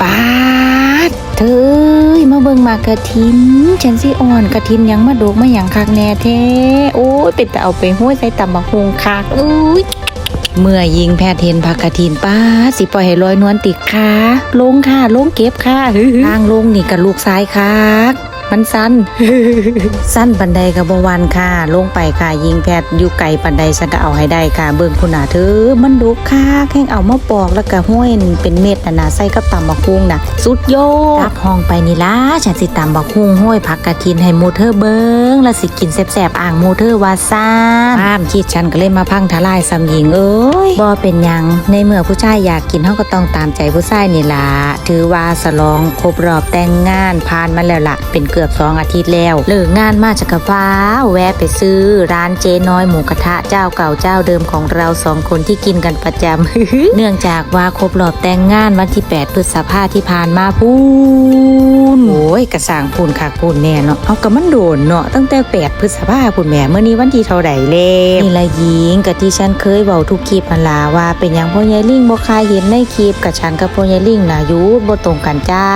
ปาดเธอมาเบิ่งมากระทินฉันสิอ่อนกระทินยังมาโดกมาหยังคักแน่แท้โอ้ยเป็นแต่เอาไปห้วยใส่ตำบักฮงคักอุ้ยเมื่อยิงแพทย์เห็นผักกระถินป้าสิปล่อยให้ลอยนวลติดขาลงค่ะลงเก็บค่ะทางลงนี่กับลูกซ้ายคัก มันสั้น สั้นปันใดกับบวันค่ะ ลงไปค่ะ ยิงแพทย์อยู่ไกลปันใดฉันก็เอาให้ได้ค่ะ เบิ่งคุณอาเธอมันดุค่ะแข่งเอามาปอกแล้วก็ห้วยเป็นเม็ดน่ะนะใส่กับตำบักฮุงน่ะสุดโยรับห้องไปนี่ล่ะฉันสิตำบักฮุงห้วยผักกระถินให้โมเธอเบิ่งแล้วสิกินแซ่บๆอ่างโมเธอว่าซ่านห้ามคิดฉันก็เลยมาพังทลายสำหญิงเอ้ยบ่เป็นยังในเมื่อผู้ชายอยากกินเฮาก็ต้องตามใจผู้ชายนี่ล่ะถือว่าสลองครบรอบแต่งงานผ่านมาแล้วล่ะเป็นเกืือบสองอาทิตย์แล้วเลิกงานมาจากกะฟ้า แวะไปซื้อ ร้านเจ๊น้อยหมูกระทะเจ้าเก่าเจ้าเดิมของเราสองคนที่กินกันประจำเนื่องจากว่าครบรอบแต่งงานวันที่ 8 พฤษภาที่ผ่านมาพูนโอ้ยกระสางพูนคักพูนแน่เนาะเอากับมันโดนเนาะตั้งแต่ 8 พฤษภาพูนแหม่เมื่อนี้วันที่เท่าไหร่แล้วนี่ละหญิงกับที่ฉันเคยเว้าทุกคลิปมันลาว่าเป็นยังพ่อยายลิงบ่คายเห็นในคลิปกับฉันกับพ่อยายลิงนะยุบ่ตรงกันจ้า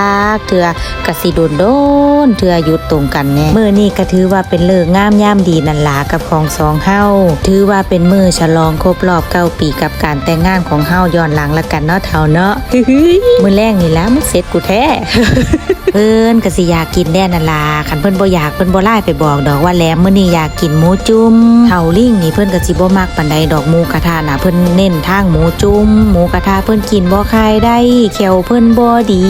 เถื่อกระสิโดนโดน เถื่อหยุดตรงกันแน่มื้อนี้ก็ถือว่าเป็นเลิกงามยามดีนั่นล่ะกับของสองเฮาถือว่าเป็นมื้อฉลองครบรอบเก้าปีกับการแต่งงานของเฮาย้อนหลังละกันเนาะเฒ่าเนาะมื้อแรกนี่แล้วมึงเสร็จกูแท้เพิ่นก็สิอยากกินแน่นั่นล่ะคันเพิ่นบ่อยากเพิ่นบ่ไล่ไปบอกดอกว่าแหลมมื้อนี้อยากกินหมูจุ่มเฮาลิงนี่เพิ่นก็สิบ่มักปานใดดอกหมูกระทะน่ะเพิ่นเน้นทางหมูจุ่มหมูกระทะเพิ่นกินบ่คายได้แขวเพิ่นบ่ดี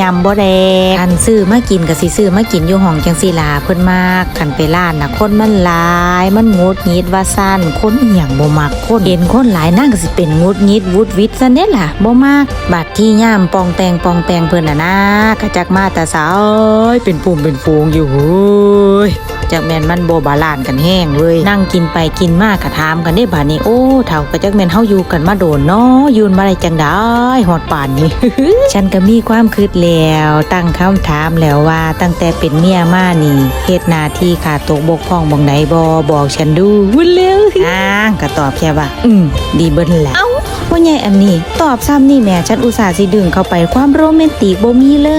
ยำบ่แดกคันซื้อมากินก็สิซื้อมากินอยู่ห้องจังซีลาเพิ่นมากกันไปร้านน่ะคนมันหลาย มันงดงิดว่าสั้นคนเอีหยังบ่มักคนเห็นคนหลายนั่งก็สิเป็นงดงิดวุดวิดซะเนี่ยล่ะบ่มากบัดที่ย่ามปองแปงปองแปงเพิ่นน่ะนะกระจักมาแต่สาวยเป็นปุ่มเป็นฟูงอยู่เฮ้ย จากแมนมันโบบาลานกันแห้งเว้ยนั่งกินไปกินมากกะถามกันได้บาดนี้โอ้เท่ากับจักแมนเฮาอยู่กันมาโดนเนาะยืนมาได้จังได้หอดป่านนี้ ฉันก็มีความคิดแล้ว ตั้งคำถามแล้วว่าตั้งแต่เป็นเมียมานี่เฮ็ดหน้าที่ขาดตกบกพร่องบ่งไหนบ่บอกฉันดูวุ่นแล้วอ้างก็ตอบแค่ว่า อืมดีเบิ่นแหละ พ่อใหญ่อันนี้ ตอบซ้ำนี่แม่ฉันอุตส่าห์สิดึงเข้าไปความโรแมนติกบ่มีเล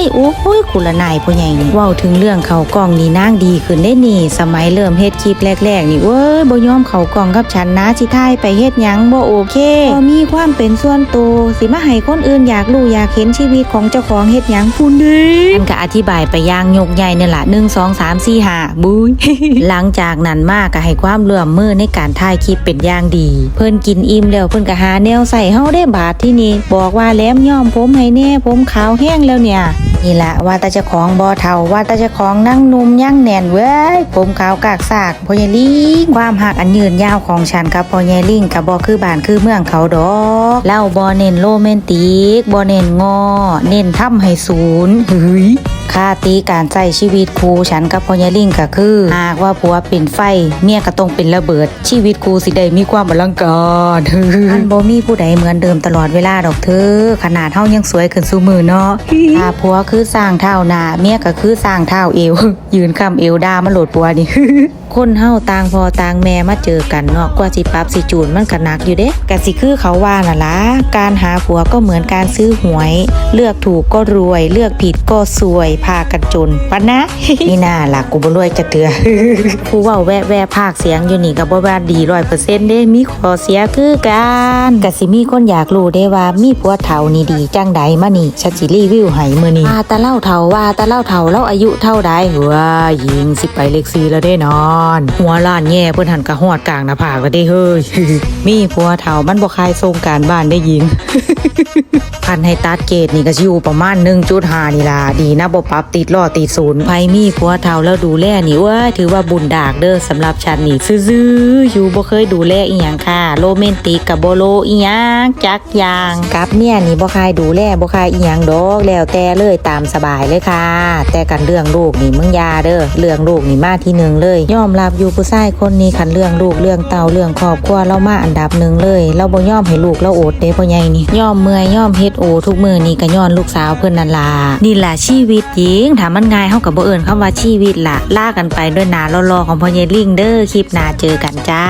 ย โอ้โหกุละนายพ่อใหญ่นี่ว้าถึงเรื่องเขากล้องนี่นางดีขึ้นได้นี่ สมัยเริ่มเฮ็ดคลิปแรกๆ นี่เว้ยบ่ยอมเขากล้องกับฉันนะสิทายไปเฮ็ดหยังบ่โอเคบ่มีความเป็นส่วนตัวสิมาให้คนอื่นอยากรู้อยากเห็นชีวิตของเจ้าของเฮ็ดหยังพูนเด้มันก็อธิบายไปย่างยกใหญ่นี่ล่ะ1 2 3 4 5บุ้ยหลังจากนั้นมาก็ให้ความร่วมมือในการถ่ายคลิปเป็นอย่างดี เพิ่นกินอิ่มแล้วเพิ่นก็หาแนวใส่เฮาได้บาทที่นี่บอกว่าแหลมย่อมผมให้แน่ผมขาวแห้งแล้วเนี่ยนี่ละว่าต่เจ้าของบ่เฒ่าว่าต่เจ้าของนั่งนุ่มยั่งแน่นเว้ยผมขาวกากสากพ่อใหญ่ลิงความหักอันยืนยาวของฉันกับพ่อใหญ่ลิงกับบ่คือบ้านคือเมืองเขาดอกเล่าบ่เน้นโรแมนติกบ่เน้นงอ เน้นทำให้ศูนย์เฮ้ยค่าตีการใช้ชีวิตครูฉันกับพ่อใหญ่ลิงก็คือ หากว่าผัวเป็นไฟ เมียก็ต้องเป็นระเบิด ชีวิตครูสิได้มีความอลังการอันบ่มีผู้ใดเหมือนเดิมตลอดเวลาดอกเธอ ขนาดเฮายังสวยขึ้นสู่มือเนาะถ้าผัวคือสร้างเท่าหน้าเมียก็คือสร้างเท่าเอว ยืนคำเอวดามาโหลดปัวนี่คนเฮาต่างพอต่างแม่มาเจอกันเนาะกว่าสิปรับสิจูนมันก็หนักอยู่เด้กะสิคือเขาว่าน่ะล่ะการหาผัวก็เหมือนการซื้อหวย เลือกถูกก็รวย เลือกผิดก็ซวยพากันจนปะนะนี่น่าล่ะกูบ่รวยจะเตือผู้เว้าแวะแวะภาคเสียงอยู่นี่ก็บ่ว่าดี100%เด้มีข้อเสียคือกันก็สิมีคนอยากรู้ได้ว่ามีผัวเฒ่านี่ดีจังใดมานี่ฉันสิรีวิวให้มื้อนี้ว่าแต่เล่าเฒ่าว่าแต่เล่าเฒ่าแล้วอายุเท่าใดว้าหญิงสิไปเลข4แล้วเด้นอน หัวล้านแย่เพิ่นหันกะฮอดกลางหน้าผากแล้วเด้เฮ้ยมีผัวเฒ่ามันบ่คายส่งการบ้านได้หญิงพันให้ตัดเกรดนี่ก็สิอยู่ประมาณ1.5นี่ล่ะดีนะบ่ปรับติดล้อติดศูนย์ไผมีผัวเฒ่าแล้วดูแลนี่ว้ยถือว่าบุญดากเด้อสำหรับฉันนี่ซื่ออยู่บ่เคยดูแลอีหยังค่ะ โรแมนติกกับบ่โลอีหยังจักอย่างกับเมียนี่บ่คายดูแลบ่คายอีหยังดอกแล้วแต่เลยตามสบายเลยค่ะ แต่กันเรื่องลูกนี่มึงยาเด้อเรื่องลูกนี่มาที่หนึ่งเลย ยอมรับอยู่ผู้ชายคนนี้คันเรื่องลูกเรื่องเต่าเรื่องครอบครัวเรามาอันดับหนึ่งเลย เราบ่ยอมให้ลูกเราโอดเด้พ่อใหญ่นี่ยอมเมื่อยยอมเฮ็ดโอทุกมือนี่ก็ย้อนลูกสาวเพิ่อนนันล่ะนี่ล่ะชีวิตหญิงถามมันง่ายเฮากับ่เอิญคำว่าชีวิตล่ะลากันไปด้วยหน้ารอๆของพ่อเยลิงเด้อคลิปหน้าเจอกันจ้า